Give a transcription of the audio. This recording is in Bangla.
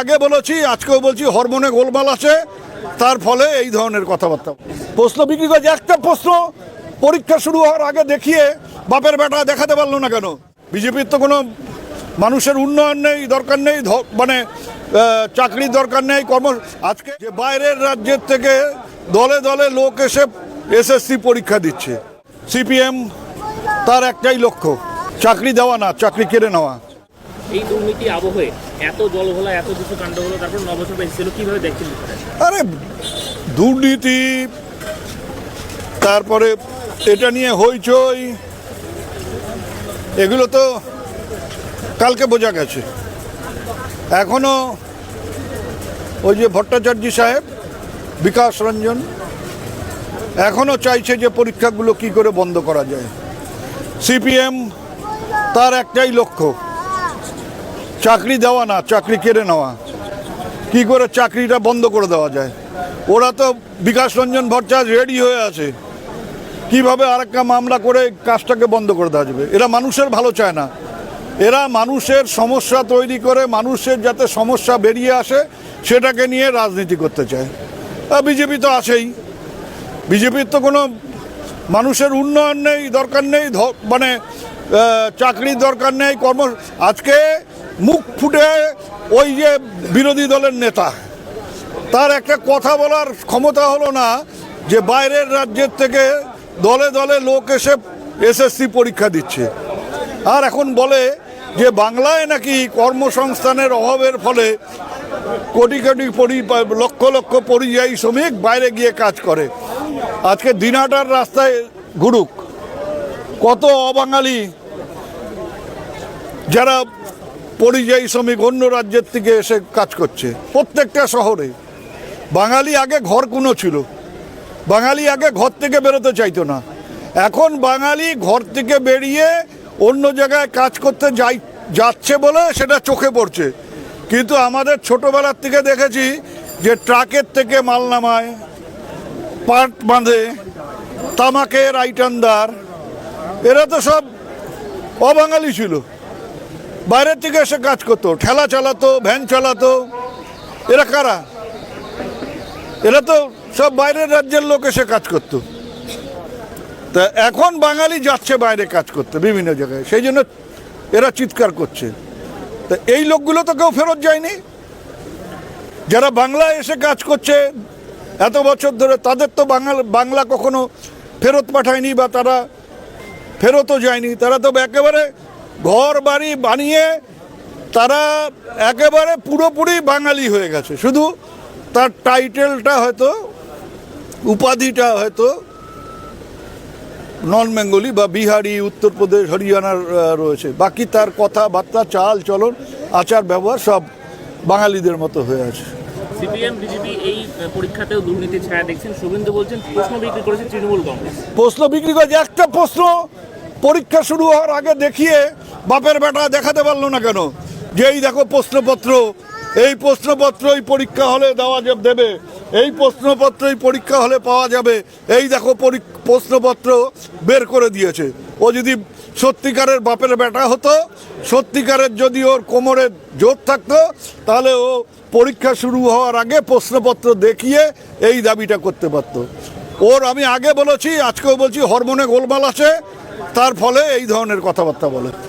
আগে বলেছি, আজকেও বলছি, হরমোনে গোলমাল আছে, তার ফলে এই ধরনের কথাবার্তা। প্রশ্ন বিক্রি করে একটা প্রশ্ন পরীক্ষা শুরু হওয়ার আগে দেখিয়ে বাপের বেটা দেখাতে পারল না কেন? বিজেপির তো কোনো মানুষের উন্নয়ন নেই, দরকার নেই মানে চাকরির দরকার নেই, কর্ম আজকে যে বাইরের রাজ্যের থেকে দলে দলে লোক এসে এসএসসি পরীক্ষা দিচ্ছে, সিপিএম তার একটাই লক্ষ্য, চাকরি দেওয়া না, চাকরি কেড়ে নেওয়া। এই দুর্নীতি আবহে এত জলঘোলা এত কিছু কাণ্ড হলো, তারপর এসেছিল কীভাবে দেখছেন আরে, দুর্নীতি, তারপরে এটা নিয়ে হইচই, এগুলো তো কালকে বোঝা গেছে। এখনও ওই যে ভট্টাচার্য সাহেব, বিকাশ রঞ্জন, এখনও চাইছে যে পরীক্ষাগুলো কি করে বন্ধ করা যায়। সিপিএম তার একটাই লক্ষ্য চাকরি দেওয়া না, চাকরি কেড়ে নেওয়া। কি করে চাকরিটা বন্ধ করে দেওয়া যায়? ওরা তো বিকাশ রঞ্জন ভট্টাচার্য রেডি হয়ে আছে। কীভাবে আরেকটা মামলা করে কাজটাকে বন্ধ করে দেওয়া যাবে? এরা মানুষের ভালো চায় না। এরা মানুষের সমস্যা তৈরি করে, মানুষের যাতে সমস্যা বেরিয়ে আসে, সেটাকে নিয়ে রাজনীতি করতে চায়। বিজেপি তো আছেই। বিজেপির তো কোনো মানুষের উন্নয়ন নেই, দরকার নেই মানে চাকরির দরকার নেই, কর্ম আজকে মুখ ফুটে ওই যে বিরোধী দলের নেতা। তার একটা কথা বলার ক্ষমতা হলো না যে বাইরের রাজ্যের থেকে দলে দলে লোক এসে এসএসসি পরীক্ষা দিচ্ছে। আর এখন বলে যে বাংলায় নাকি কর্মসংস্থানের অভাবের ফলে কোটি কোটি পরি লক্ষ লক্ষ পরিযায়ী শ্রমিক বাইরে গিয়ে কাজ করে। আজকে দিনাটার রাস্তায় ঘুরুক। কত অবাঙালি যারা পরিযায়ী শ্রমিক অন্য রাজ্যের থেকে এসে কাজ করছে। প্রত্যেকটা শহরে। বাঙালি আগে ঘর কোনো ছিল। বাঙালি আগে ঘর থেকে বেরোতে চাইতো না। এখন বাঙালি ঘর থেকে বেরিয়ে অন্য জায়গায় কাজ করতে যাই, যাচ্ছে বলে সেটা চোখে পড়ছে। কিন্তু আমাদের ছোটবেলার থেকে দেখেছি যে ট্রাকের থেকে মাল নামায়, পাট বাঁধে, তামাকের আইটানদার, এরা তো সব অবাঙালি ছিল। বাইরের থেকে এসে কাজ করতো, ঠেলা চালাতো, ভ্যান চালাতো। এরা কারা? এরা তো সব বাইরের রাজ্যের লোক এসে কাজ করতো। তা এখন বাঙালি যাচ্ছে বাইরে কাজ করতে বিভিন্ন জায়গায়, সেই জন্য এরা চিৎকার করছে। তা এই লোকগুলো তো কেউ ফেরত যায়নি। যারা বাংলায় এসে কাজ করছে, এত বছর ধরে তাদের তো বাংলা বাংলা কখনো ফেরত পাঠায়নি বা তারা ফেরতও যায়নি। তারা তো একেবারে ঘর বাড়ি বানিয়ে তারা একেবারে পুরোপুরি বাঙালি হয়ে গেছে। শুধু তার টাইটেলটা হয়তো উপাধিটা হয়তো নন বেঙ্গলি বা বিহারি উত্তরপ্রদেশ হরিয়ানার রয়েছে। বাকি তার কথাবার্তা চাল চলন আচার ব্যবহার সব বাঙালিদের মতো হয়ে আছে। সিপিএম বিজেপি এই আহ, পরীক্ষাতেও দুর্নীতির ছায়া দেখছেন। শুভেন্দু বলছেন প্রশ্ন বিক্রি করেছে তৃণমূল কংগ্রেস। প্রশ্ন বিক্রি করে যে একটা প্রশ্ন পরীক্ষা শুরু হওয়ার আগে দেখিয়ে বাপের বেটা দেখাতে পারল না কেন? যে এই দেখো প্রশ্নপত্র, এই প্রশ্নপত্র এই পরীক্ষা হলে দেওয়া দেবে, এই প্রশ্নপত্র এই পরীক্ষা হলে পাওয়া যাবে, এই দেখো পরী- প্রশ্নপত্র বের করে দিয়েছে। ও যদি সত্যিকারের বাপের বেটা হতো, সত্যিকারের যদি ওর কোমরে জোর থাকতো, তাহলে ও পরীক্ষা শুরু হওয়ার আগে প্রশ্নপত্র দেখিয়ে এই দাবিটা করতে পারতো। ওর আমি আগে বলেছি, আজকেও বলছি, হরমোনে গোলমাল আছে, তার ফলে এই ধরনের কথাবার্তা বলে।